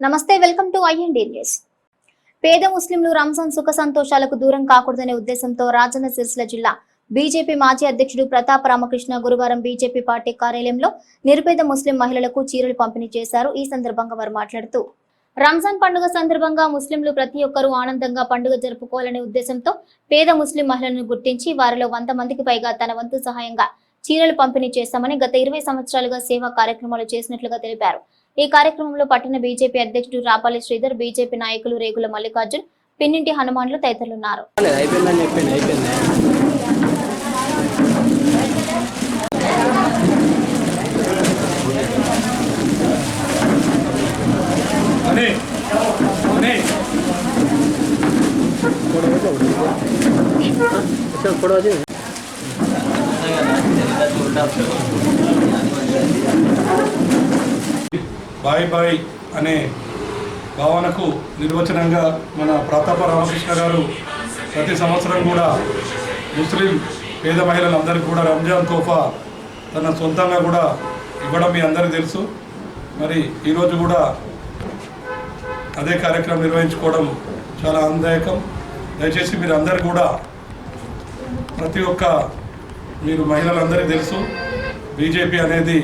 నమస్తే welcome to IND news. పేద ముస్లింలు రంజాన్ సుఖ సంతోషాలకు దూరం కాకూడదనే ఉద్దేశంతో రాజన్న సిరిసిల్ల జిల్లా బీజేపీ మాజీ అధ్యక్షుడు ప్రతాప్ రామకృష్ణ గురువారం బీజేపీ పార్టీ కార్యాలయంలో నిరుపేద ముస్లిం మహిళలకు చీరలు పంపిణీ చేశారు. ఈ సందర్భంగా వారు మాట్లాడుతూ రంజాన్ పండుగ సందర్భంగా ముస్లింలు ప్రతి ఒక్కరూ ఆనందంగా పండుగ జరుపుకోవాలనే ఉద్దేశంతో పేద ముస్లిం మహిళలను గుర్తించి వారిలో వంద మందికి పైగా తన వంతు సహాయంగా చీరలు పంపిణీ చేస్తామని గత ఇరవై సంవత్సరాలుగా సేవా కార్యక్రమాలు చేసినట్లుగా తెలిపారు. ఈ కార్యక్రమంలో పట్టణ బీజేపీ అధ్యక్షుడు రాపాలి శ్రీధర్ బీజేపీ నాయకులు రేగుల మల్లికార్జున్ పిన్నింటి హనుమాన్లు తదితరులున్నారు. లేదు, అయిపోయిందని చెప్పింది అయిపోయింది అనే అనే ఇప్పుడు వచ్చి బాయ్ బాయ్ అనే భావనకు నిర్వచనంగా మన ప్రతాప రామకృష్ణ గారు ప్రతి సంవత్సరం కూడా ముస్లిం పేద మహిళలందరికీ కూడా రంజాన్ తోఫా తన సొంతంగా కూడా ఇవ్వడం మీ అందరికీ తెలుసు. మరి ఈరోజు కూడా అదే కార్యక్రమం నిర్వహించుకోవడం చాలా ఆనందదాయకం. దయచేసి మీరు అందరు కూడా ప్రతి ఒక్క మీరు మహిళలందరికీ తెలుసు బీజేపీ అనేది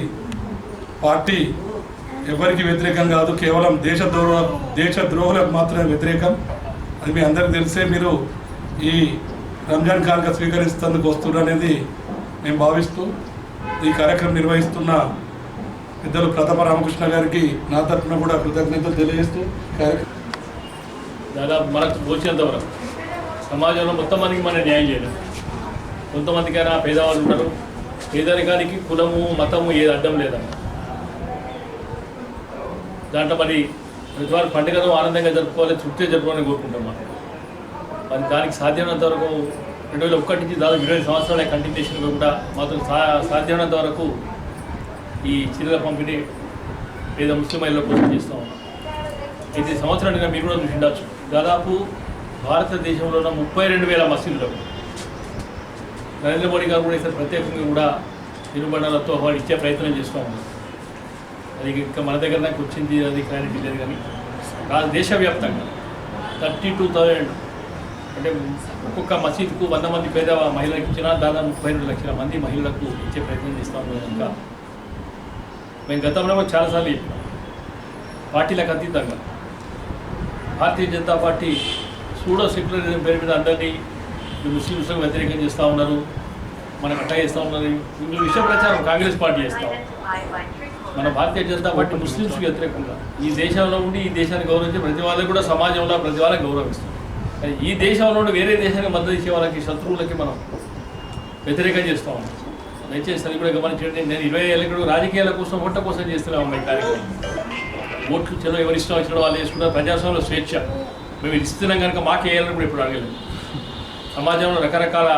పార్టీ ఎవరికి వ్యతిరేకం కాదు కేవలం దేశ ద్రోహ దేశ ద్రోహులకు మాత్రమే వ్యతిరేకం. అది మీ అందరికీ తెలిసే మీరు ఈ రంజాన్ కానుక స్వీకరిస్తేందుకు వస్తున్నారు అనేది మేము భావిస్తూ ఈ కార్యక్రమం నిర్వహిస్తున్న పెద్దలు ప్రతాప రామకృష్ణ గారికి నా తరఫున కూడా కృతజ్ఞతలు తెలియజేస్తూ కార్యక్రమం దాదాపు మనకు తోచినంత వరకు సమాజంలో మొత్తం మందికి మనం న్యాయం చేయలేం. కొంతమందికైనా పేదవాళ్ళు ఉంటారు. పేదరికానికి కులము మతము ఏది అడ్డం లేదన్న దాంట్లో మరి ప్రతి వారు పండుగను ఆనందంగా జరుపుకోవాలి తృప్తిగా జరుపుకోవాలని కోరుకుంటాం మనం. మరి దానికి సాధ్యమైనంత వరకు రెండు వేల ఒకటి నుంచి దాదాపు ఇరవై సంవత్సరాల కంటిన్యూషన్గా కూడా మాత్రం సా సాధ్యమైనంత వరకు ఈ చీరల పంపిణీ లేదా ముస్లిం మహిళల కోసం చేస్తూ ఉన్నాం. అయితే సంవత్సరానికి మీరు కూడా చూసి ఉండొచ్చు దాదాపు భారతదేశంలో ఉన్న ముప్పై రెండు వేల మసీదులకు నరేంద్ర మోడీ గారు కూడా ఈసారి ప్రత్యేకంగా కూడా తిరుబండాలతో వాళ్ళు ఇచ్చే ప్రయత్నం చేస్తూ ఉన్నారు. అది ఇంకా మన దగ్గర నాకు వచ్చింది అది క్లారిటీ లేదు కానీ కాదు దేశవ్యాప్తంగా థర్టీ టూ థౌజండ్ అంటే ఒక్కొక్క మసీదుకు వంద మంది పేద మహిళలకు ఇచ్చిన దాదాపు ముప్పై రెండు లక్షల మంది మహిళలకు ఇచ్చే ప్రయత్నం చేస్తూ ఉన్నారు మేము గతంలో చాలాసార్లు చెప్పినాం. పార్టీలకు అతీతంగా Bharatiya Janata party pseudo secularism పేరు మీద అందరినీ ఈ ముస్లింస్లకు వ్యతిరేకం చేస్తూ ఉన్నారు మనకు అట్టా చేస్తూ ఉన్నారు. విషయ ప్రచారం కాంగ్రెస్ పార్టీ చేస్తాం మన భారతీయ జనతా పార్టీ ముస్లింస్కి వ్యతిరేకంగా ఈ దేశంలో ఉండి ఈ దేశాన్ని గౌరవించి ప్రతి వాళ్ళకి కూడా సమాజంలో ప్రతి వాళ్ళకి గౌరవిస్తాం. కానీ ఈ దేశంలో ఉండి వేరే దేశానికి మద్దతు ఇచ్చే వాళ్ళకి శత్రువులకి మనం వ్యతిరేకం చేస్తూ ఉన్నాం. దయచేసి అది కూడా గమనించండి. నేను ఇరవై ఏళ్ళకి కూడా రాజకీయాల కోసం ఓట్ల కోసం చేస్తున్నాం ఈ కార్యక్రమం. ఓట్లు చెలో ఎవరు ఇష్టం వచ్చిన వాళ్ళు వేసుకుంటారు ప్రజాస్వామ్యంలో స్వేచ్ఛ. మేము ఇస్తున్నాం కనుక మాకే వేయాలని ఇప్పుడు అడగలేదు. సమాజంలో రకరకాల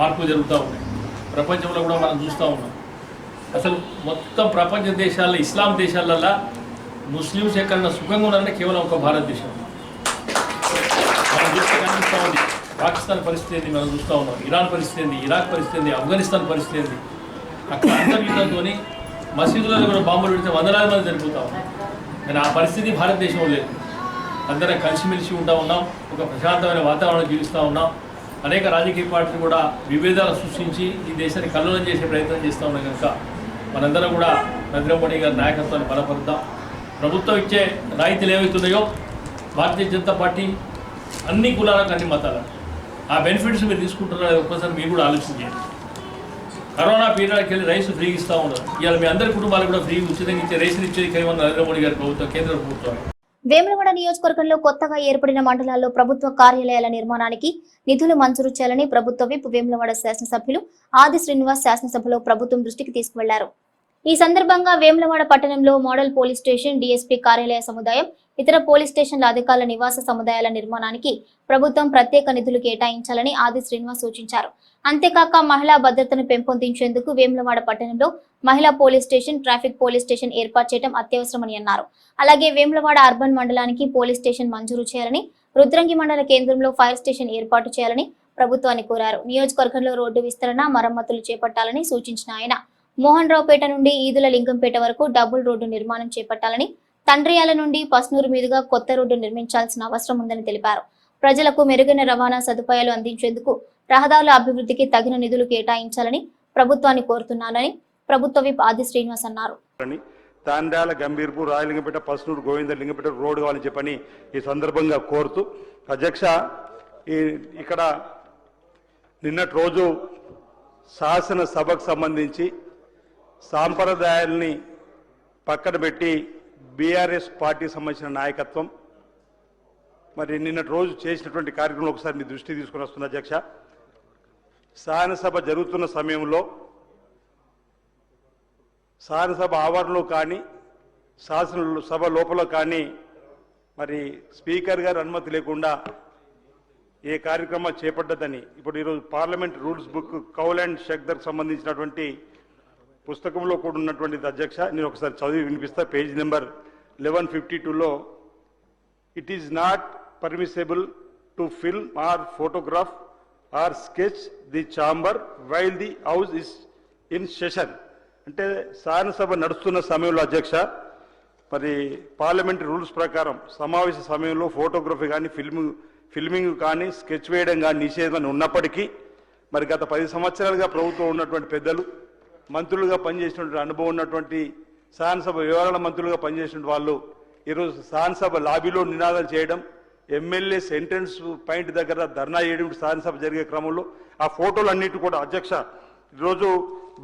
మార్పులు జరుగుతూ ఉన్నాయి. ప్రపంచంలో కూడా మనం చూస్తూ ఉన్నాం. అసలు మొత్తం ప్రపంచ దేశాల్లో ఇస్లాం దేశాలల్లో ముస్లిమ్స్ ఎక్కడన్నా సుఖంగా ఉన్నారంటే కేవలం ఒక భారతదేశం. మనం చూస్తే కనిపిస్తూ ఉంది. పాకిస్తాన్ పరిస్థితి ఏంది? మనం చూస్తూ ఉన్నాం. ఇరాన్ పరిస్థితి ఏంది? ఇరాక్ పరిస్థితి ఏంది? ఆఫ్ఘనిస్తాన్ పరిస్థితి ఏంది? అక్కడ అంతర్యుద్ధంతో మసీదులలో కూడా బాంబులు పెడితే వందలాది మంది చనిపోతా ఉన్నాం కానీ ఆ పరిస్థితి భారతదేశంలో లేదు. అందరం కలిసిమెలిసి ఉంటా ఉన్నాం. ఒక ప్రశాంతమైన వాతావరణం జీవిస్తూ ఉన్నాం. అనేక రాజకీయ పార్టీలు కూడా విభేదాలు సృష్టించి ఈ దేశాన్ని కల్లోలం చేసే ప్రయత్నం చేస్తూ ఉన్నాం కనుక. మనందరం కూడా నరేంద్ర మోడీ గారి నాయకత్వాన్ని బలపరుద్దాం. ప్రభుత్వం ఇచ్చే రాయితీలు ఏవైతున్నాయో భారతీయ జనతా పార్టీ అన్ని కులాలకు అన్ని మతాలకు. ఆ బెనిఫిట్స్ మీరు తీసుకుంటున్నారు ఒక్కసారి మీరు కూడా ఆలోచించండి కరోనా పీరియడ్కి వెళ్ళి రైస్ ఫ్రీ ఇస్తూ ఉన్నారు. ఇవాళ మీ అందరి కుటుంబాలకు కూడా ఫ్రీ ఉచితంగా ఇచ్చే రైస్ ఇచ్చేది కేవలం నరేంద్ర మోడీ గారి ప్రభుత్వం కేంద్ర ప్రభుత్వం. వేములవాడ నియోజకవర్గంలో కొత్తగా ఏర్పడిన మండలాల్లో ప్రభుత్వ కార్యాలయాల నిర్మాణానికి నిధులు మంజూరు చేయాలని ప్రభుత్వ విప్ వేములవాడ శాసనసభ్యులు ఆది శ్రీనివాస్ శాసనసభలో ప్రభుత్వం దృష్టికి తీసుకువెళ్ళారు. ఈ సందర్భంగా వేములవాడ పట్టణంలో మోడల్ పోలీస్ స్టేషన్ డీఎస్పీ కార్యాలయ సముదాయం ఇతర పోలీస్ స్టేషన్ల అధికారుల నివాస సముదాయాల నిర్మాణానికి ప్రభుత్వం ప్రత్యేక నిధులు కేటాయించాలని ఆది శ్రీనివాస్ సూచించారు. అంతేకాక మహిళా భద్రతను పెంపొందించేందుకు వేములవాడ పట్టణంలో మహిళా police station traffic police station ఏర్పాటు చేయడం అత్యవసరమని అన్నారు. అలాగే వేములవాడ అర్బన్ మండలానికి పోలీస్ స్టేషన్ మంజూరు చేయాలని రుద్రంగి మండల కేంద్రంలో ఫైర్ స్టేషన్ ఏర్పాటు చేయాలని ప్రభుత్వాన్ని కోరారు. నియోజకవర్గంలో రోడ్డు విస్తరణ మరమ్మతులు చేపట్టాలని సూచించిన ఆయన. మోహన్ రావుపేట నుండి ఈదుల లింగంపేట వరకు డబుల్ రోడ్డు నిర్మాణం చేపట్టాలని తండ్రియాల నుండి పస్నూరు మీదుగా కొత్త రోడ్డు నిర్మించాల్సిన అవసరం ఉందని తెలిపారు. ప్రజలకు మెరుగైన రవాణా సదుపాయాలు అందించేందుకు రహదారుల అభివృద్ధికి తగిన నిధులు కేటాయించాలని ప్రభుత్వాన్ని కోరుతున్నానని ప్రభుత్వ విప్ ఆది శ్రీనివాస్ అన్నారు. అని తాండాల గంభీర్పూర్ రాయలింగపేట పసునూరు గోవింద లింగపేట రోడ్డు కావాలని చెప్పని ఈ సందర్భంగా కోరుతూ అధ్యక్ష ఈ ఇక్కడ నిన్నటి రోజు శాసనసభకు సంబంధించి సాంప్రదాయాల్ని పక్కన పెట్టి బీఆర్ఎస్ పార్టీకి సంబంధించిన నాయకత్వం. మరి నిన్నటి రోజు చేసినటువంటి కార్యక్రమం ఒకసారి మీ దృష్టి తీసుకుని వస్తున్న అధ్యక్ష. శాసనసభ జరుగుతున్న సమయంలో శాసనసభ ఆవరణలో కానీ శాసన సభ లోపల కానీ మరి స్పీకర్ గారు అనుమతి లేకుండా ఏ కార్యక్రమం చేపట్టదని ఇప్పుడు ఈరోజు parliament rules book Kaul and షెక్దర్కి సంబంధించినటువంటి పుస్తకంలో కూడా ఉన్నటువంటి అధ్యక్ష నేను ఒకసారి చదివి వినిపిస్తా. పేజ్ నెంబర్ లెవెన్ ఫిఫ్టీ టూలో it is not permissible to film or photograph or sketch the chamber while the house is in session అంటే శాసనసభ నడుస్తున్న సమయంలో అధ్యక్ష మరి పార్లమెంటరీ రూల్స్ ప్రకారం సమావేశ సమయంలో ఫోటోగ్రఫీ కానీ ఫిల్మ్ ఫిల్మింగ్ కానీ స్కెచ్ వేయడం కానీ నిషేధం ఉన్నప్పటికీ మరి గత పది సంవత్సరాలుగా ప్రభుత్వం ఉన్నటువంటి పెద్దలు మంత్రులుగా పనిచేసినటువంటి అనుభవం ఉన్నటువంటి శాసనసభ వివరాల మంత్రులుగా పనిచేసిన వాళ్ళు ఈరోజు శాసనసభ లాబీలో నినాదాలు చేయడం ఎమ్మెల్యే సెంటెన్స్ పాయింట్ దగ్గర ధర్నా చేయడం శాసనసభ జరిగే క్రమంలో. ఆ ఫోటోలు అన్నిటి కూడా అధ్యక్ష ఈరోజు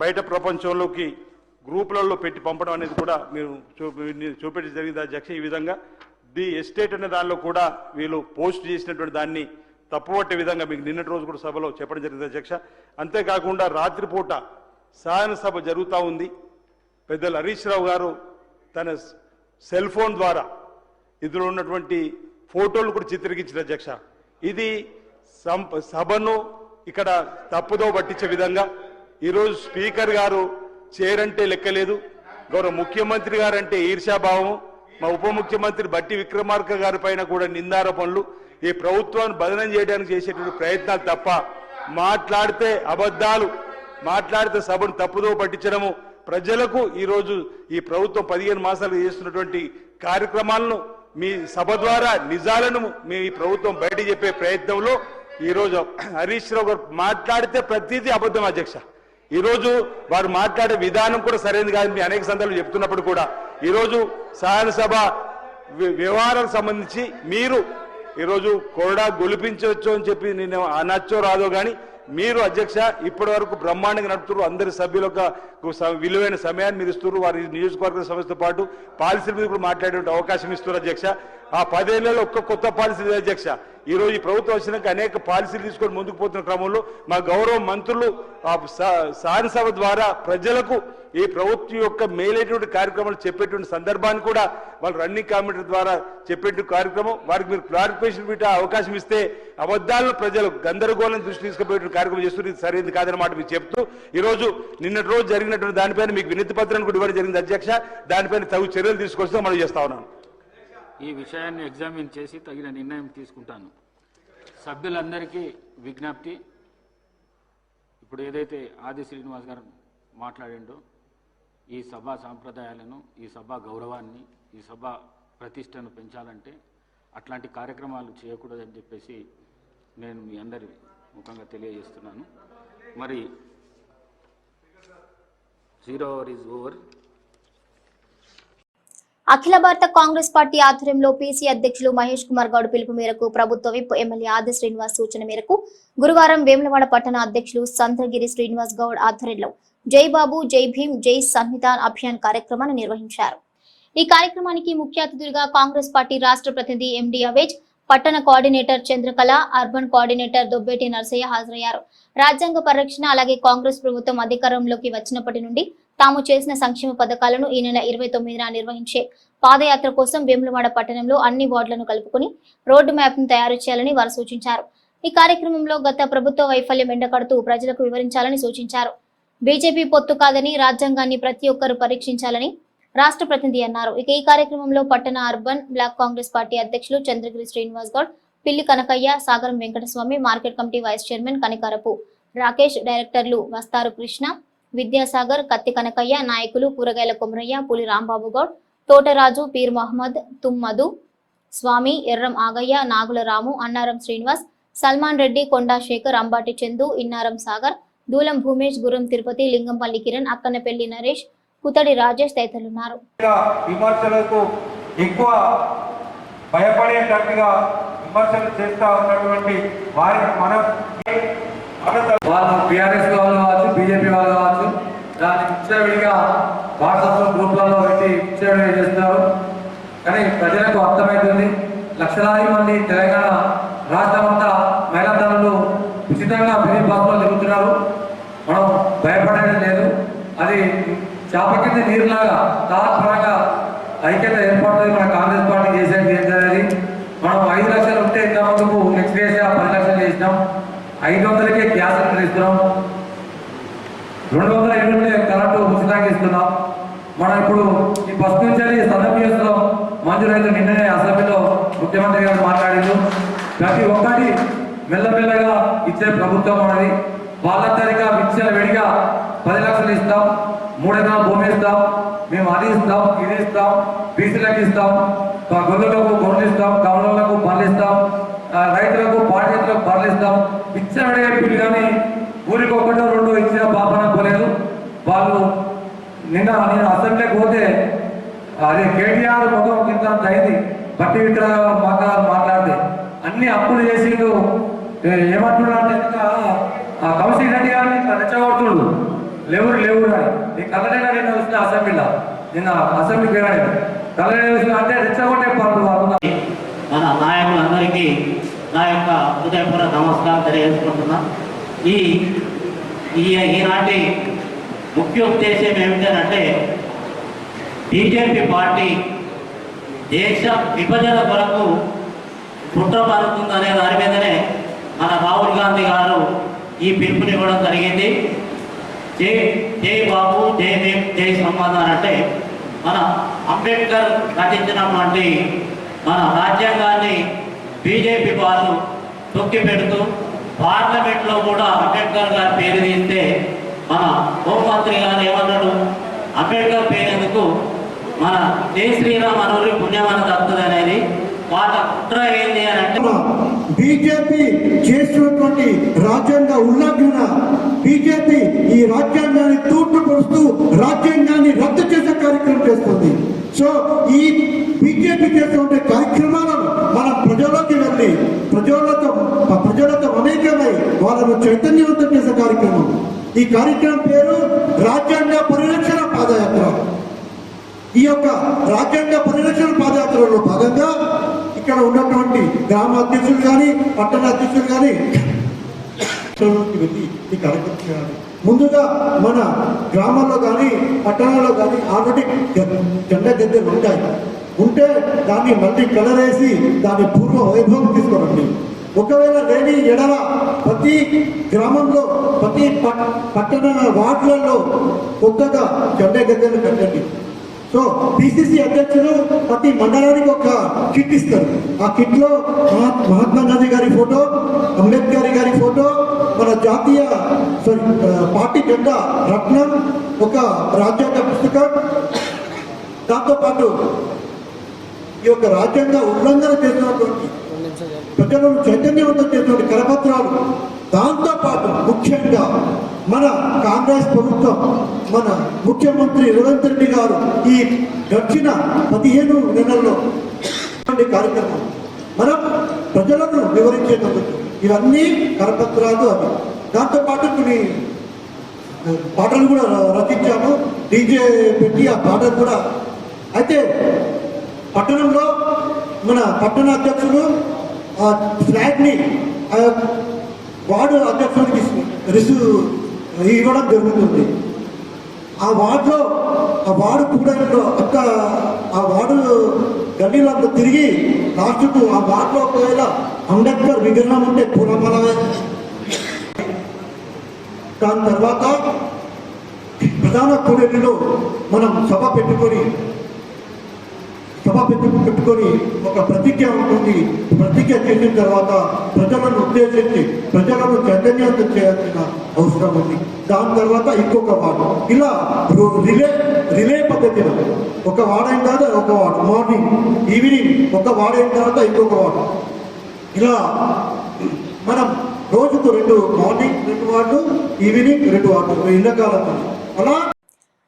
బయట ప్రపంచంలోకి గ్రూపులలో పెట్టి పంపడం అనేది కూడా మీరు చూపి చూపెట్టి జరిగింది. అధ్యక్ష ఈ విధంగా ది ఎస్టేట్ అనే దానిలో కూడా వీళ్ళు పోస్ట్ చేసినటువంటి దాన్ని తప్పుపట్టే విధంగా మీకు నిన్నటి రోజు కూడా సభలో చెప్పడం జరిగింది అధ్యక్ష. అంతేకాకుండా రాత్రిపూట శాసనసభ జరుగుతూ ఉంది. పెద్దలు హరీష్ రావు గారు తన సెల్ ఫోన్ ద్వారా ఇందులో ఉన్నటువంటి ఫోటోలు కూడా చిత్రీకరించిన అధ్యక్ష. ఇది సభను ఇక్కడ తప్పుదో పట్టించే విధంగా ఈరోజు స్పీకర్ గారు చేరంటే లెక్కలేదు. గౌరవ ముఖ్యమంత్రి గారంటే ఈర్ష్యాభావం మా ఉప ముఖ్యమంత్రి బట్టి విక్రమార్క గారి పైన కూడా నిందారోపణలు. ఈ ప్రభుత్వాన్ని బదనం చేయడానికి చేసేటువంటి ప్రయత్నాలు తప్ప మాట్లాడితే అబద్ధాలు. మాట్లాడితే సభను తప్పుదో పట్టించడము. ప్రజలకు ఈరోజు ఈ ప్రభుత్వం పదిహేను మాసాలు చేస్తున్నటువంటి కార్యక్రమాలను మీ సభ ద్వారా నిజాలను మీ ప్రభుత్వం బయట చెప్పే ప్రయత్నంలో ఈరోజు హరీష్ రావు గారు మాట్లాడితే ప్రతిదీ అబద్ధం అధ్యక్ష. ఈరోజు వారు మాట్లాడే విధానం కూడా సరైనది కాదని మీ అనేక సందర్భాలు చెప్తున్నప్పుడు కూడా ఈరోజు శాసనసభ వ్యవహారాలకు సంబంధించి మీరు ఈరోజు కొరడా గొలిపించవచ్చు అని చెప్పి నేను అనొచ్చో రాదో కానీ మీరు అధ్యక్ష ఇప్పటి వరకు బ్రహ్మాండంగా నడుపుతున్నారు. అందరి సభ్యుల యొక్క స- విలువైన సమయాన్ని మీరు ఇస్తున్నారు. వారి నియోజకవర్గ సమస్యతో పాటు పాలసీల మీద కూడా మాట్లాడే అవకాశం ఇస్తున్నారు అధ్యక్ష. ఆ పదేళ్ళలో ఒక్క కొత్త పాలసీ అధ్యక్ష. ఈరోజు ఈ ప్రభుత్వం వచ్చినాక అనేక పాలసీలు తీసుకొని ముందుకు పోతున్న క్రమంలో మా గౌరవ మంత్రులు ఆ శాసనసభ ద్వారా ప్రజలకు ఈ ప్రభుత్వం యొక్క మేలైనటువంటి కార్యక్రమాలు చెప్పేటువంటి సందర్భాన్ని కూడా వాళ్ళు రన్నింగ్ కమిటీ ద్వారా చెప్పేటువంటి కార్యక్రమం. వారికి మీరు క్లారిఫికేషన్ పెట్టే అవకాశం ఇస్తే అబద్ధాలను ప్రజలు గందరగోళం దృష్టి తీసుకుపోయేటువంటి కార్యక్రమం చేస్తున్నది ఇది సరైనది కాదనమాట మీకు చెప్తూ ఈరోజు నిన్నటి రోజు జరిగినటువంటి దానిపైన మీకు వినతి పత్రాన్ని కూడా ఇవ్వడం జరిగింది అధ్యక్ష. దానిపైన తగు చర్యలు తీసుకొస్తే మనం చేస్తా ఉన్నాను ఈ విషయాన్ని ఎగ్జామిన్ చేసి తగిన నిర్ణయం తీసుకుంటాను. సభ్యులందరికీ విజ్ఞప్తి. ఇప్పుడు ఏదైతే ఆది శ్రీనివాస్ గారు మాట్లాడిండో ఈ సభ సాంప్రదాయాలను ఈ సభ గౌరవాన్ని ఈ సభ ప్రతిష్టను పెంచాలంటే అట్లాంటి కార్యక్రమాలు చేయకూడదని చెప్పేసి నేను మీ అందరి ముఖంగా తెలియజేస్తున్నాను. మరి zero hour is over Akhila Bharata Congress party ఆధ్వర్యంలో పీసీ అధ్యక్షులు మహేష్ కుమార్ గౌడ్ పిలుపు మేరకు ప్రభుత్వ విప్ ఎమ్మెల్యే ఆది శ్రీనివాస్ సూచన మేరకు గురువారం వేములవాడ పట్టణ అధ్యక్షులు సంద్రగిరి శ్రీనివాస్ గౌడ్ ఆధ్వర్యంలో జై బాబు జై భీమ్ జై సంవిధాన్ అభియాన్ కార్యక్రమాన్ని నిర్వహించారు. ఈ కార్యక్రమానికి ముఖ్య అతిథులుగా కాంగ్రెస్ పార్టీ రాష్ట్ర ప్రతినిధి ఎండి అవేజ్ పట్టణ coordinator Chandrakala urban coordinator Dobbeti Narsaiah హాజరయ్యారు. రాజ్యాంగ పరిరక్షణ అలాగే కాంగ్రెస్ ప్రభుత్వం అధికారంలోకి వచ్చినప్పటి నుండి తాము చేసిన సంక్షేమ పథకాలను ఈ నెల ఇరవై తొమ్మిదిన నిర్వహించే పాదయాత్ర కోసం వేములవాడ పట్టణంలో అన్ని వార్డులను కలుపుకుని రోడ్డు మ్యాప్ను తయారు చేయాలని వారు సూచించారు. ఈ కార్యక్రమంలో గత ప్రభుత్వ వైఫల్యం ఎండకడుతూ ప్రజలకు వివరించాలని సూచించారు. బీజేపీ పొత్తు కాదని రాజ్యాంగాన్ని ప్రతి ఒక్కరూ పరీక్షించాలని రాష్ట్ర ప్రతినిధి అన్నారు. ఇక ఈ కార్యక్రమంలో పట్టణ అర్బన్ బ్లాక్ కాంగ్రెస్ పార్టీ అధ్యక్షులు Chandragiri Srinivas Goud Pilli Kanakaiah Sagaram Venkataswamy market committee vice chairman Kanikarapu Rakesh డైరెక్టర్లు వస్తారు కృష్ణ విద్యాసాగర్ కత్తి కనకయ్య నాయకులు కూరగాయల కొమరయ్య పులి రాంబాబు గౌడ్ తోటరాజు పీర్ మహమ్మద్ తుమ్మదు స్వామి ఎర్రం ఆగయ్య నాగుల రాము అన్నారం శ్రీనివాస్ సల్మాన్ రెడ్డి కొండా శేఖర్ అంబాటి చందు ఇన్నారం సాగర్ దూలం భూమేష్ గురం తిరుపతి లింగంపల్లి కిరణ్ అక్కనపల్లి నరేష్ కుతడి రాజేష్ తదితరులున్నారు. విమర్శలకు ఎక్కువ భయపడేటట్టుగా విమర్శలు చేస్తూ ఉన్నటువంటి వారిని మనం వాళ్ళు బీఆర్ఎస్ వాళ్ళు కావచ్చు బీజేపీ వాళ్ళు కావచ్చు దాన్ని విచ్చలవిడిగా వాట్సాప్ గ్రూప్లలో పెట్టి విచ్చలవిడిగా చేస్తున్నారు. కానీ ప్రజలకు అర్థమవుతుంది లక్షలాది మంది తెలంగాణ రాష్ట్రం అంతా మహిళాదారులు ఉచితంగా బిజీ బాస్లో తిరుగుతున్నారు మనం భయపడేది లేదు. అది చేప కింద నీరులాగా తాత్పరంగా ఐక్యత ఏర్పడుతుంది మన కాంగ్రెస్ పార్టీ చేసేది ఏంటనేది మనం ఐదు లక్షలు ఉంటే ఇంత ముందుకు నెక్స్ట్ డేస్ పది లక్షలు చేసినాం ఐదు వందలకే గ్యాస్ సిలిండర్ ఇస్తున్నాం. రెండు వందల యూనిట్లే కరెంటు ఉచితంగా ఇస్తున్నాం మనం ఇప్పుడు ఈ బస్ నుంచి సదభ్యస్లో మంజూరైన నిన్ననే అసెంబ్లీలో ముఖ్యమంత్రి గారు మాట్లాడారు ప్రతి ఒక్కటి మెల్లమెల్లగా ఇచ్చే ప్రభుత్వం అనేది వాళ్ళందరిగా విచ్చల వెడిగా పది లక్షలు ఇస్తాం. మూడెకరాల భూమి ఇస్తాం. మేము అది ఇస్తాం ఇది ఇస్తాం బీసీలకు ఇస్తాం. గొర్రెలకు గొర్రెలు ఇస్తాం కమలకు పనులు ఇస్తాం. రైతులకు పాఠ్యతలకు బరలిస్తాం ఇస్తాం విచ్చలవిడిగా కానీ ఊరికి ఒకటో రెండో ఇచ్చిన పాపన పోలేదు. వాళ్ళు నిన్న నేను అసెంబ్లీకి పోతే అదే కేటీఆర్ ముఖం కింద అంత అయింది. బట్టి విక్రమ మాట్లాడారు మాట్లాడితే అన్ని అప్పులు చేసిండు. ఏమంటున్నాడు అంటే ఆ కౌశిక్ రెడ్డి గారిని ఇట్లా రెచ్చగొడుతుండు. లేవు అని. నీ కళ్ళనైనా నిన్న వచ్చిన అసెంబ్లీలో. నిన్న అసెంబ్లీ పేరాడు కళ్ళనే చూసిన అంటే రెచ్చగొట్టే పనులు వాళ్ళు మన నాయకులందరికీ నా యొక్క హృదయపూర్వ నమస్కారం తెలియజేసుకుంటున్నా. ఈ ఈ ఈనాటి ముఖ్య ఉద్దేశం ఏమిటంటే బీజేపీ పార్టీ దేశ విభజన కొరకు కుట్ర పడుతుందనే దాని మీదనే మన రాహుల్ గాంధీ గారు ఈ పిలుపునివ్వడం జరిగింది. జై జై బాబు జై భీమ్ జై సంబంధం అంటే మన అంబేద్కర్ రచించినటువంటి మన రాజ్యాంగాన్ని బీజేపీ వాళ్ళు తొక్కి పెడుతూ పార్లమెంట్లో కూడా అంబేద్కర్ గారి పేరు తీస్తే మన హోంమంత్రి గారు ఏమన్నాడు? అంబేద్కర్ పేరేందుకు మన జై శ్రీరామ్ అనూరి పుణ్యమన దక్కుతుంది అనేది వాళ్ళ కుట్ర ఏంది అని అంటే బీజేపీ చేసినటువంటి రాజ్యాంగ ఉల్లంఘన బీజేపీ ఈ రాజ్యాంగాన్ని తూట్టుపరుస్తూ రాజ్యాంగాన్ని రద్దు చేసే కార్యక్రమం చేస్తుంది. సో ఈ బీజేపీ చేస్తున్న కార్యక్రమాలను మన ప్రజల్లోకి వెళ్ళి ప్రజలతో ప్రజలతో అనేకమై వాళ్ళను చైతన్యవంతం చేసే కార్యక్రమం. ఈ కార్యక్రమం పేరు రాజ్యాంగ పరిరక్షణ పాదయాత్ర. ఈ యొక్క రాజ్యాంగ పరిరక్షణ పాదయాత్రలో భాగంగా ఇక్కడ ఉన్నటువంటి గ్రామ అధ్యక్షులు కానీ పట్టణ అధ్యక్షులు కానీ వెళ్ళి ఈ కార్యక్రమం చేయాలి. ముందుగా మన గ్రామాల్లో కానీ పట్టణాల్లో కానీ ఆల్రెడీ జెండా గద్దెలు ఉంటాయి. ఉంటే దాన్ని మళ్ళీ కలరేసి దాని పూర్వ వైభవం తీసుకోరండి ఒకవేళ లేని ఎడల ప్రతి గ్రామంలో ప్రతి పట్- పట్టణ వార్డులలో కొత్తగా జెండా గద్దెలు కట్టండి. సో పిసిసి అధ్యక్షులు ప్రతి మండలానికి ఒక కిట్ ఇస్తారు. ఆ కిట్లో మహాత్మా గాంధీ గారి ఫోటో అంబేద్కర్ గారి ఫోటో మన జాతీయ సారీ పార్టీ జెండా రత్నం ఒక రాజ్యాంగ పుస్తకం. దాంతోపాటు ఈ యొక్క రాజ్యాంగ ఉల్లంఘన చేసినటువంటి ప్రజలను చైతన్యవంతం చేసినటువంటి కరపత్రాలు. దాంతోపాటు ముఖ్యంగా మన కాంగ్రెస్ ప్రభుత్వం మన ముఖ్యమంత్రి రేవంత్ రెడ్డి గారు ఈ గడిచిన పదిహేను నెలల్లో కార్యక్రమం. మనం ప్రజలను వివరించేటప్పుడు ఇవన్నీ కరపత్రాలు అవి. దాంతోపాటు కొన్ని పాటలు కూడా రచించాము డీజే పెట్టి ఆ పాటలు కూడా. అయితే పట్టణంలో మన పట్టణ అధ్యక్షుడు ఆ వాడు అధ్యక్షుడికి రిసీవ్ ఇవ్వడం జరుగుతుంది. ఆ వార్డులో ఆ వార్డు కూడలిలో అక్క ఆ వార్డు గల్లీలో తిరిగి లాస్ట్కు ఆ వార్డులో ఒకవేళ అంబేద్కర్ విగ్రహం ఉంటే పురమల దాని తర్వాత ప్రధాన కూడలిలో మనం సభ పెట్టుకొని పెట్టుకొని ఒక ప్రతిజ్ఞ ఉంటుంది. ప్రతిజ్ఞ చేసిన తర్వాత ప్రజలను ఉద్దేశించి ప్రజలను చైతన్యవంతం చేయాల్సిన అవసరం ఉంది. దాని తర్వాత ఇంకొక వార్డు ఇలా రిలే రిలే పద్ధతిలో ఒక వాడైన తర్వాత ఒక వార్డు మార్నింగ్ ఈవినింగ్ ఒక వాడైన తర్వాత ఇంకొక వార్డు ఇలా మనం రోజుకు రెండు మార్నింగ్ రెండు వార్డు ఈవినింగ్ రెండు వార్డు ఎండాకాలం అలా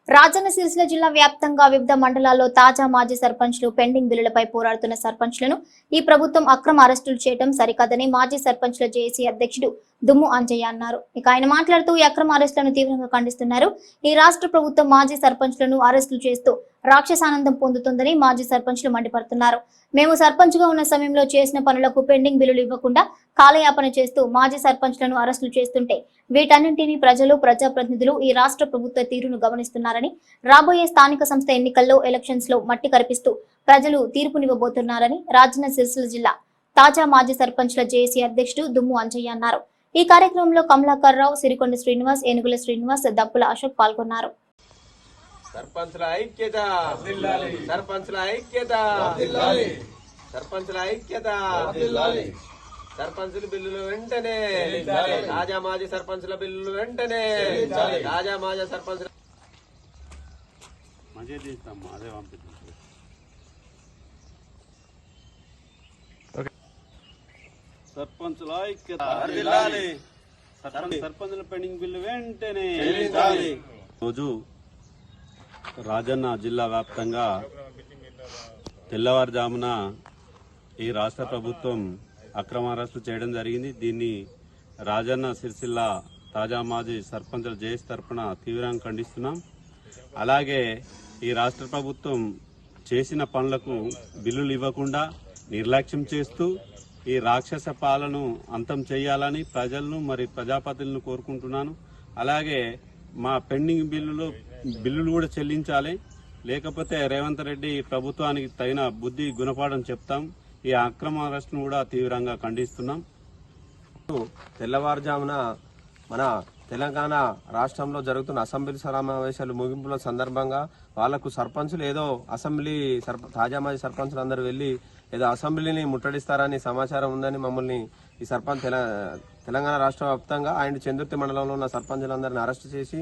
రాజన్న సిరిసిల్ల జిల్లా వ్యాప్తంగా వివిధ మండలాల్లో తాజా మాజీ సర్పంచ్లు పెండింగ్ బిల్లులపై పోరాడుతున్న సర్పంచ్లను ఈ ప్రభుత్వం అక్రమ అరెస్టులు చేయడం సరికాదని మాజీ సర్పంచ్ల జేఏసీ అధ్యక్షుడు దుమ్ము అంజయ్య అన్నారు. ఇక ఆయన మాట్లాడుతూ ఈ అక్రమ అరెస్టులను తీవ్రంగా ఖండిస్తున్నారు. ఈ రాష్ట్ర ప్రభుత్వం మాజీ సర్పంచ్లను అరెస్టులు చేస్తూ రాక్షసానందం పొందుతుందని మాజీ సర్పంచ్లు మండిపడుతున్నారు. మేము సర్పంచ్గా ఉన్న సమయంలో చేసిన పనులకు పెండింగ్ బిల్లులు ఇవ్వకుండా కాలయాపన చేస్తూ మాజీ సర్పంచ్లను అరెస్టులు చేస్తుంటే వీటన్నింటినీ ప్రజలు ప్రజాప్రతినిధులు ఈ రాష్ట్ర ప్రభుత్వ తీరును గమనిస్తున్నారని రాబోయే స్థానిక సంస్థ ఎన్నికల్లో ఎలక్షన్స్లో మట్టి కరిపిస్తూ ప్రజలు తీర్పునివ్వబోతున్నారని రాజన్న సిరిసిల్ల జిల్లా తాజా మాజీ సర్పంచ్ల జేఏసీ అధ్యక్షుడు దుమ్ము అంజయ్య అన్నారు. ఈ కార్యక్రమంలో కమలాకర్ రావు సిరికొండ శ్రీనివాస్ ఏనుగుల శ్రీనివాస్ దప్పుల అశోక్ పాల్గొన్నారు. సర్పంచుల ఐక్యత! సర్పంచుల ఐక్యత! సర్పంచుల ఐక్యత! సర్పంచుల బిల్లులు వెంటనే. తాజా మాజీ సర్పంచుల బిల్లులు వెంటనే. తాజా మాజీ సర్పంచుల సర్పంచుల ఐక్యత. సర్పంచుల పెండింగ్ బిల్లు వెంటనే. రోజు రాజన్న జిల్లా వ్యాప్తంగా తెల్లవారుజామున ఈ రాష్ట్ర ప్రభుత్వం అక్రమ అరెస్టు చేయడం జరిగింది. దీన్ని రాజన్న సిరిసిల్ల తాజా మాజీ సర్పంచుల జేఎస్ తరపున తీవ్రంగా ఖండిస్తున్నాం. అలాగే ఈ రాష్ట్ర ప్రభుత్వం చేసిన పనులకు బిల్లులు ఇవ్వకుండా నిర్లక్ష్యం చేస్తూ ఈ రాక్షస పాలను అంతం చేయాలని ప్రజలను మరి ప్రజాపతులను కోరుకుంటున్నాను. అలాగే మా పెండింగ్ బిల్లులు బిల్లులు కూడా చెల్లించాలి. లేకపోతే రేవంత్ రెడ్డి ప్రభుత్వానికి తగిన బుద్ధి గుణపాఠం చెప్తాం. ఈ అక్రమ అరెస్టును కూడా తీవ్రంగా ఖండిస్తున్నాం. తెల్లవారుజామున మన తెలంగాణ రాష్ట్రంలో జరుగుతున్న అసెంబ్లీ సమావేశాలు ముగింపుల సందర్భంగా వాళ్ళకు సర్పంచులు ఏదో అసెంబ్లీ సర్ప తాజా మాజీ సర్పంచులు అందరూ వెళ్ళి ఏదో అసెంబ్లీని ముట్టడిస్తారని సమాచారం ఉందని మమ్మల్ని ఈ సర్పంచ్ తెలంగాణ రాష్ట్ర వ్యాప్తంగా ఆయన చందుర్తి మండలంలో ఉన్న సర్పంచులందరిని అరెస్ట్ చేసి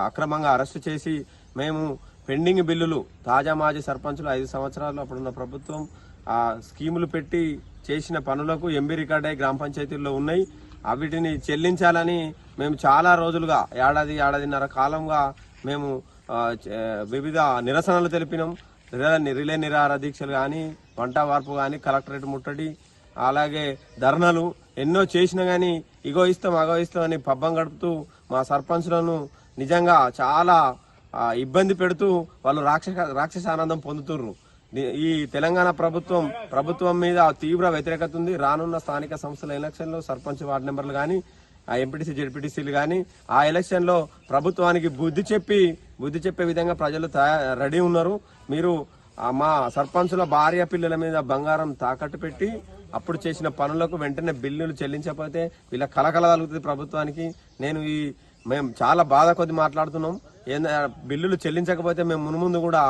అక్రమంగా అరెస్ట్ చేసి మేము పెండింగ్ బిల్లులు తాజా మాజీ సర్పంచులు ఐదు సంవత్సరాలు అప్పుడున్న ప్రభుత్వం స్కీములు పెట్టి చేసిన పనులకు ఎంబీ రికార్డ్ అయి గ్రామ పంచాయతీల్లో ఉన్నాయి. అవిటిని చెల్లించాలని మేము చాలా రోజులుగా ఏడాది ఏడాదిన్నర కాలంగా మేము వివిధ నిరసనలు తెలిపినాం. రిలే రిలే నిరాహార దీక్షలు కానీ వంట వార్పు కానీ కలెక్టరేట్ ముట్టడి అలాగే ధర్నాలు ఎన్నో చేసినా కానీ ఇగో ఇస్తాం అగో ఇస్తాం అని పబ్బం గడుపుతూ మా సర్పంచ్లను నిజంగా చాలా ఇబ్బంది పెడుతూ వాళ్ళు రాక్షస రాక్షస ఆనందం పొందుతుర్రు. ఈ తెలంగాణ ప్రభుత్వం ప్రభుత్వం మీద తీవ్ర వ్యతిరేకత ఉంది. రానున్న స్థానిక సంస్థల ఎలక్షన్లో సర్పంచ్ వార్డు నెంబర్లు కానీ ఆ ఎంపీటీసీ జెడ్పీటీసీలు కానీ ఆ ఎలక్షన్లో ప్రభుత్వానికి బుద్ధి చెప్పి బుద్ధి చెప్పే విధంగా ప్రజలు రెడీ ఉన్నారు. మీరు మా సర్పంచుల భార్య పిల్లల మీద బంగారం తాకట్టు పెట్టి అప్పుడు చేసిన పనులకు వెంటనే బిల్లులు చెల్లించకపోతే వీళ్ళ కలకల కలుగుతుంది ప్రభుత్వానికి. నేను ఈ మేము చాలా బాధ కొద్ది మాట్లాడుతున్నాం. ఏంద బిల్లులు చెల్లించకపోతే మేము మునుముందు కూడా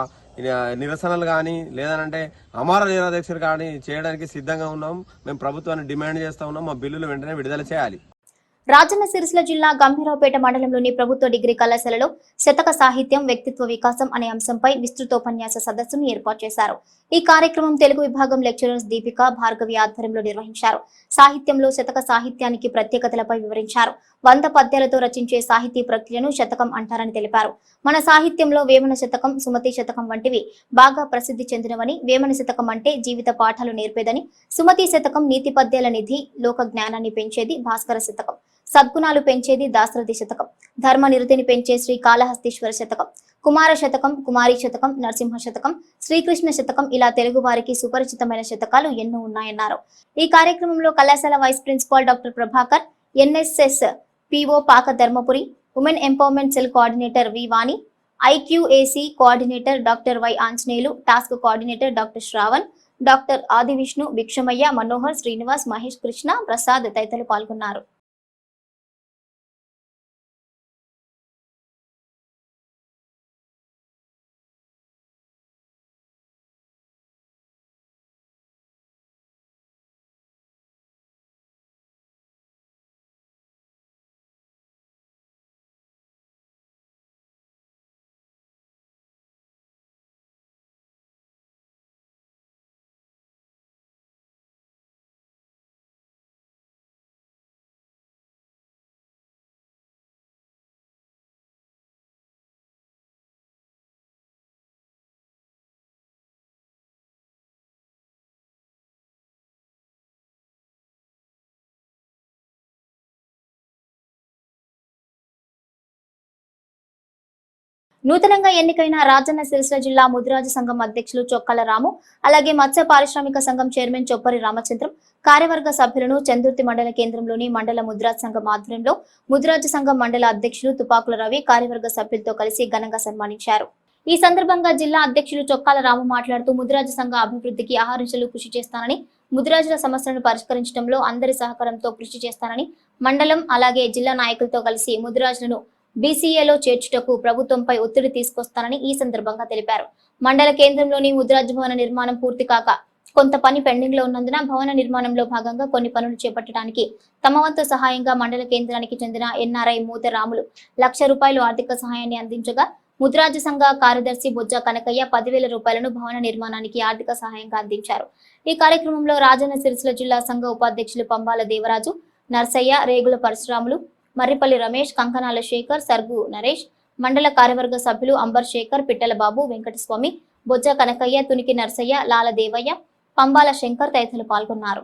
నిరసనలు కానీ లేదనంటే అమర నిరాదీక్షలు కానీ చేయడానికి సిద్ధంగా ఉన్నాం. మేము ప్రభుత్వాన్ని డిమాండ్ చేస్తా ఉన్నాం. మా బిల్లులు వెంటనే విడుదల చేయాలి. రాజన్న సిరిసిల్ల జిల్లా గంభీరావుపేట మండలంలోని ప్రభుత్వ డిగ్రీ కళాశాలలో శతక సాహిత్యం వ్యక్తిత్వ వికాసం అనే అంశంపై విస్తృతోపన్యాస సదస్సును ఏర్పాటు చేశారు. ఈ కార్యక్రమం తెలుగు విభాగం లెక్చరర్స్ దీపిక భార్గవి ఆధ్వర్యంలో నిర్వహించారు. సాహిత్యంలో శతక సాహిత్యానికి ప్రత్యేకతలపై వివరించారు. వంద పద్యాలతో రచించే సాహితీ ప్రక్రియను శతకం అంటారని తెలిపారు. మన సాహిత్యంలో వేమన శతకం సుమతి శతకం వంటివి బాగా ప్రసిద్ధి చెందినవని వేమన శతకం అంటే జీవిత పాఠాలు నేర్పేదని సుమతి శతకం నీతి పద్యాల నిధి లోక జ్ఞానాన్ని పెంచేది భాస్కర శతకం. సద్గుణాలు పెంచేది దాశరథి శతకం. ధర్మ నిరుతిని పెంచే శ్రీ కాళహస్తీశ్వర శతకం. కుమార శతకం కుమారి శతకం నరసింహ శతకం శ్రీకృష్ణ శతకం ఇలా తెలుగు వారికి సుపరిచితమైన శతకాలు ఎన్నో ఉన్నాయన్నారు. ఈ కార్యక్రమంలో కళాశాల vice principal doctor Prabhakar NSS PO Paka Dharmapuri women empowerment cell coordinator V Vani IQAC coordinator doctor Y Anjaneyulu task coordinator doctor Shravan doctor Adi Vishnu Bhikshamaiah Manohar Srinivas Mahesh Krishna Prasad తదితరులు పాల్గొన్నారు. నూతనంగా ఎన్నికైన రాజన్న సిరిసిల్ల జిల్లా ముదిరాజు సంఘం అధ్యక్షులు చొక్కల రాము అలాగే మత్స్య పారిశ్రామిక సంఘం చైర్మన్ చొప్పరి రామచంద్రం కార్యవర్గ సభ్యులను చందుర్తి మండల కేంద్రంలోని మండల ముద్రాజ్ సంఘం ఆధ్వర్యంలో ముదిరాజు సంఘం మండల అధ్యక్షులు తుపాకుల రవి కార్యవర్గ సభ్యులతో కలిసి ఘనంగా సన్మానించారు. ఈ సందర్భంగా జిల్లా అధ్యక్షులు చొక్కాల రాము మాట్లాడుతూ ముదిరాజు సంఘ అభివృద్ధికి ఆహరించలు కృషి చేస్తానని ముదిరాజుల సమస్యలను పరిష్కరించడంలో అందరి సహకారంతో కృషి చేస్తానని మండలం అలాగే జిల్లా నాయకులతో కలిసి ముదిరాజులను బీసీఏలో చేర్చుటకు ప్రభుత్వంపై ఒత్తిడి తీసుకొస్తానని ఈ సందర్భంగా తెలిపారు. మండల కేంద్రంలోని ముద్రాజ్ భవన నిర్మాణం పూర్తి కాక కొంత పని పెండింగ్లో ఉన్నందున భవన నిర్మాణంలో భాగంగా కొన్ని పనులు చేపట్టడానికి తమ వంతు సహాయంగా మండల కేంద్రానికి చెందిన ఎన్ఆర్ఐ మూత రాములు లక్ష రూపాయలు ఆర్థిక సహాయాన్ని అందించగా ముద్రాజ సంఘ కార్యదర్శి బొజ్జ కనకయ్య పదివేల రూపాయలను భవన నిర్మాణానికి ఆర్థిక సహాయంగా అందించారు. ఈ కార్యక్రమంలో రాజన్న సిరిసిల్ల జిల్లా సంఘ ఉపాధ్యక్షులు పంబాల దేవరాజు నర్సయ్య రేగుల పరశురాములు మర్రిపల్లి రమేష్ కంకనాల శేఖర్ సర్గు నరేష్ మండల కార్యవర్గ సభ్యులు అంబర్ శేఖర్ పిట్టల బాబు వెంకటస్వామి బొజ్జ కనకయ్య తునికి నర్సయ్య లాల దేవయ్య పంబాల శంకర్ తదితరులు పాల్గొన్నారు.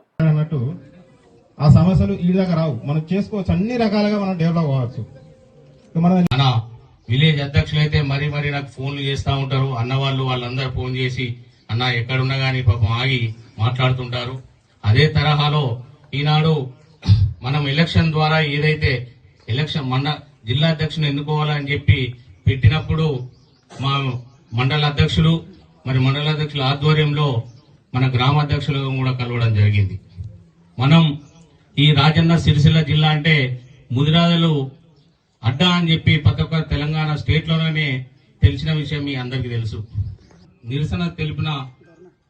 ఆ సమస్యలు ఈ విధంగా రావు. మనం చేసుకోవచ్చు. అన్ని రకాలుగా మనం డెవలప్ అవ్వచ్చు. మన విలేజ్ అధ్యక్షులు అయితే మరీ మరీ నాకు ఫోన్లు చేస్తూ ఉంటారు. అన్న వాళ్ళు వాళ్ళందరూ ఫోన్ చేసి అన్న ఎక్కడున్నా కానీ పాపం ఆగి మాట్లాడుతుంటారు. అదే తరహాలో ఈనాడు మనం ఎలక్షన్ ద్వారా ఏదైతే ఎలక్షన్ మండ జిల్లా అధ్యక్షుని ఎన్నుకోవాలని చెప్పి పెట్టినప్పుడు మా మండల అధ్యక్షులు మరి మండల అధ్యక్షుల ఆధ్వర్యంలో మన గ్రామ అధ్యక్షులు కూడా కలవడం జరిగింది. మనం ఈ రాజన్న సిరిసిల్ల జిల్లా అంటే ముదిరాజులు అడ్డా అని చెప్పి ప్రతి ఒక్క తెలంగాణ స్టేట్లోనే తెలిసిన విషయం మీ అందరికీ తెలుసు. నిరసన తెలిపిన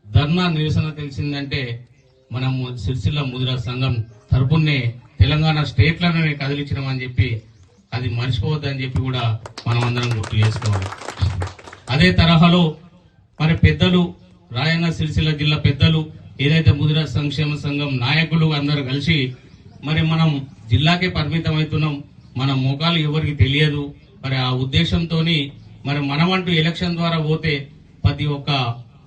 ధర్నా నిరసన తెలిసిందంటే మనము సిరిసిల్ల ముదిరా సంఘం తరపునే తెలంగాణ స్టేట్లోనే కదిలించినామని చెప్పి అది మర్చిపోవద్దని చెప్పి కూడా మనం అందరం గుర్తు చేసుకోవాలి. అదే తరహాలో మరి పెద్దలు రాయన్న సిరిసిల్ల జిల్లా పెద్దలు ఏదైతే ముదిరా సంక్షేమ సంఘం నాయకులు అందరూ కలిసి మరి మనం జిల్లాకే పరిమితం అవుతున్నాం మన ముఖాలు ఎవరికి తెలియదు మరి ఆ ఉద్దేశంతో మరి మనమంటూ ఎలక్షన్ ద్వారా పోతే ప్రతి ఒక్క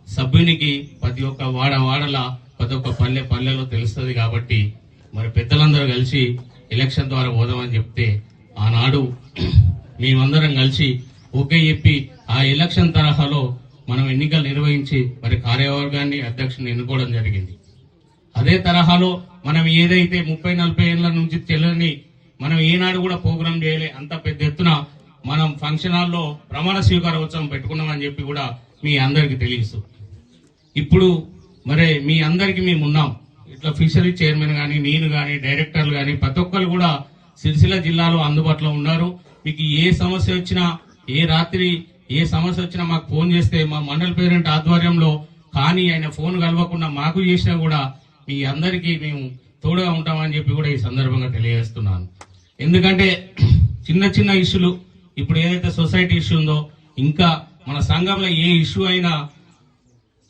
సభ్యునికి ప్రతి ఒక్క వాడ వాడల ప్రతి ఒక్క పల్లె పల్లెలో తెలుస్తుంది కాబట్టి మరి పెద్దలందరూ కలిసి ఎలక్షన్ ద్వారా పోదామని చెప్తే ఆనాడు మేమందరం కలిసి ఓకే చెప్పి ఆ ఎలక్షన్ తరహాలో మనం ఎన్నికలు నిర్వహించి మరి కార్యవర్గాన్ని అధ్యక్షుని ఎన్నుకోవడం జరిగింది. అదే తరహాలో మనం ఏదైతే ముప్పై నలభై ఏళ్ళ నుంచి చెల్లని మనం ఏనాడు కూడా ప్రోగ్రాం చేయలే అంత పెద్ద ఎత్తున మనం ఫంక్షన్ హాల్లో ప్రమాణ స్వీకార ఉత్సవం పెట్టుకున్నామని చెప్పి కూడా మీ అందరికి తెలియదు ఇప్పుడు మరి మీ అందరికి మేము ఉన్నాం. ఇట్లా ఫిషరీ చైర్మన్ గాని నేను గాని డైరెక్టర్లు గాని ప్రతి ఒక్కరు కూడా సిరిసిల్ల జిల్లాలో అందుబాటులో ఉన్నారు. మీకు ఏ సమస్య వచ్చినా ఏ రాత్రి ఏ సమస్య వచ్చినా మాకు ఫోన్ చేస్తే మా మండల పేరెంట్ ఆధ్వర్యంలో కానీ ఆయన ఫోన్ కలవకుండా మాకు చేసినా కూడా మీ అందరికీ మేము తోడుగా ఉంటామని చెప్పి కూడా ఈ సందర్భంగా తెలియజేస్తున్నాను. ఎందుకంటే చిన్న చిన్న ఇష్యూలు ఇప్పుడు ఏదైతే సొసైటీ ఇష్యూ ఉందో ఇంకా మన సంఘంలో ఏ ఇష్యూ అయినా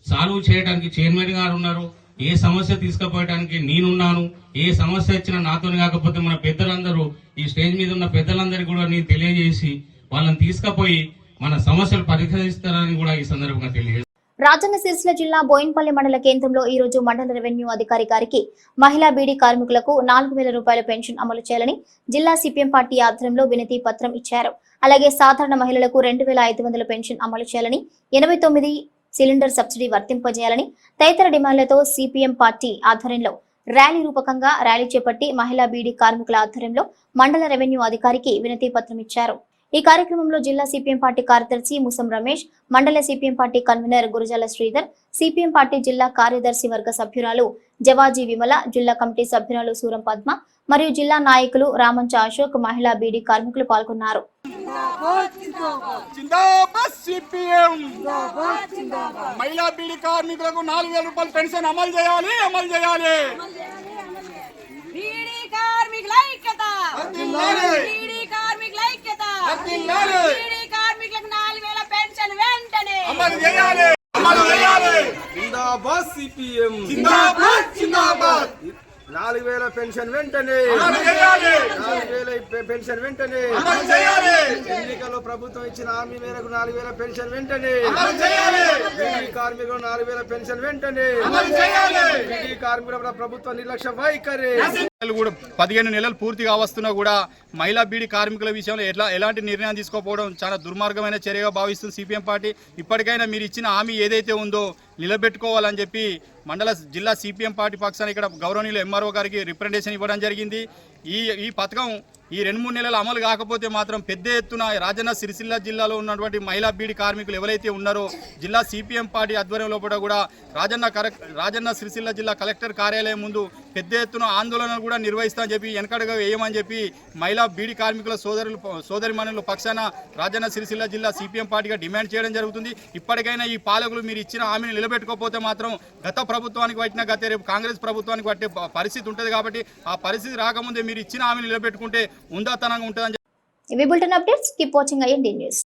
సాల్వ్ చేయడానికి చైర్మన్ గారు ఉన్నారు. ఏ సమస్య తీసుకుపోయడానికి నేనున్నాను ఏ సమస్య వచ్చినా నాతో కాకపోతే మన పెద్దలందరూ ఈ స్టేజ్ మీద ఉన్న పెద్దలందరికీ కూడా నేను తెలియజేసి వాళ్ళని తీసుకుపోయి మన సమస్యలు పరిష్కరిస్తారని కూడా ఈ సందర్భంగా తెలియజేస్తాను రాజన్న సిరిసిల్ల జిల్లా బోయిన్పల్లి మండల కేంద్రంలో ఈ రోజు మండల రెవెన్యూ అధికారి గారికి మహిళా బీడీ కార్మికులకు నాలుగు వేల రూపాయల పెన్షన్ అమలు చేయాలని జిల్లా సిపిఎం పార్టీ ఆధ్వర్యంలో వినతి పత్రం ఇచ్చారు. అలాగే సాధారణ మహిళలకు రెండు వేల ఐదు వందల పెన్షన్ అమలు చేయాలని ఎనభై తొమ్మిది సిలిండర్ సబ్సిడీ వర్తింపజేయాలని తదితర డిమాండ్లతో సిపిఎం పార్టీ ఆధ్వర్యంలో ర్యాలీ రూపకంగా ర్యాలీ చేపట్టి మహిళా బీడీ కార్మికుల ఆధ్వర్యంలో మండల రెవెన్యూ అధికారికి వినతి పత్రం ఇచ్చారు. ఈ కార్యక్రమంలో జిల్లా సిపిఎం పార్టీ కార్యదర్శి ముసం రమేష్ మండల CPM party convener Gurujala Sridhar CPM party జిల్లా కార్యదర్శి వర్గ సభ్యురాలు జవాజీ విమల జిల్లా కమిటీ సభ్యురాలు సూరం పద్మ మరియు జిల్లా నాయకులు రామంచ అశోక్ మహిళా బీడీ కార్మికులు పాల్గొన్నారు. జిందాబాద్ సిపిఎం. మహిళా బీడీ కార్మికులకు నాలుగు వేల రూపాయల పెన్షన్ అమలు చేయాలి అమలు చేయాలి. బీడీ కార్మికుల ఐక్యత వర్ధిల్లాలి. బీడీ కార్మికుల ఐక్యత వర్ధిల్లాలి. బీడీ కార్మికులకు నాలుగు వేల పెన్షన్ వెంటనే. అమలు చేయాలి. అమలు చేయాలి. జిందాబాద్ సిపిఎం. జిందాబాద్ జిందాబాద్. నాలుగు వేల పెన్షన్ వెంటనే. అమలు చేయాలి. నాలుగు వేల పెన్షన్ వెంటనే. అమలు చేయాలి. ఎన్నికల్లో ప్రభుత్వం ఇచ్చిన హామీ మేరకు నాలుగు వేల పెన్షన్ వెంటనే. అమలు చేయాలి. బీడీ కార్మికులు నాలుగు వేల పెన్షన్ వెంటనే. అమలు చేయాలి. బీడీ కార్మికుల ప్రభుత్వ నిర్లక్ష్య వైఖరి. కూడా పదిహేను నెలలు పూర్తిగా వస్తున్నా కూడా మహిళా బీడీ కార్మికుల విషయంలో ఎట్లా ఎలాంటి నిర్ణయం తీసుకోకపోవడం చాలా దుర్మార్గమైన చర్యగా భావిస్తుంది సిపిఎం పార్టీ. ఇప్పటికైనా మీరు ఇచ్చిన హామీ ఏదైతే ఉందో నిలబెట్టుకోవాలని చెప్పి మండల జిల్లా సిపిఎం పార్టీ పక్షాన్ని ఇక్కడ గౌరవనీయులు ఎంఆర్ఓ గారికి రిప్రజెంటేషన్ ఇవ్వడం జరిగింది. ఈ ఈ పథకం ఈ రెండు మూడు నెలలు అమలు కాకపోతే మాత్రం పెద్ద ఎత్తున రాజన్న సిరిసిల్ల జిల్లాలో ఉన్నటువంటి మహిళా బీడీ కార్మికులు ఎవరైతే ఉన్నారో జిల్లా సిపిఎం పార్టీ ఆధ్వర్యంలో కూడా కూడా రాజన్న కరెక్ట్ రాజన్న సిరిసిల్ల జిల్లా కలెక్టర్ కార్యాలయం ముందు పెద్ద ఎత్తున ఆందోళన కూడా నిర్వహిస్తామని చెప్పి వెనకడగా వేయమని చెప్పి మహిళా బీడీ కార్మికుల సోదరులు సోదరిమణుల పక్షాన రాజన్న సిరిసిల్ల జిల్లా సిపిఎం పార్టీగా డిమాండ్ చేయడం జరుగుతుంది. ఇప్పటికైనా ఈ పాలకులు మీరు ఇచ్చిన హామీని నిలబెట్టుకోకపోతే మాత్రం గత ప్రభుత్వానికి పట్టిన గత రేపు కాంగ్రెస్ ప్రభుత్వానికి పట్టే పరిస్థితి ఉంటుంది కాబట్టి ఆ పరిస్థితి రాకముందే మీరు ఇచ్చిన హామీని నిలబెట్టుకుంటే ఉందాతనంగా ఉంటుందని ఇవి bulletin updates. Keep watching news.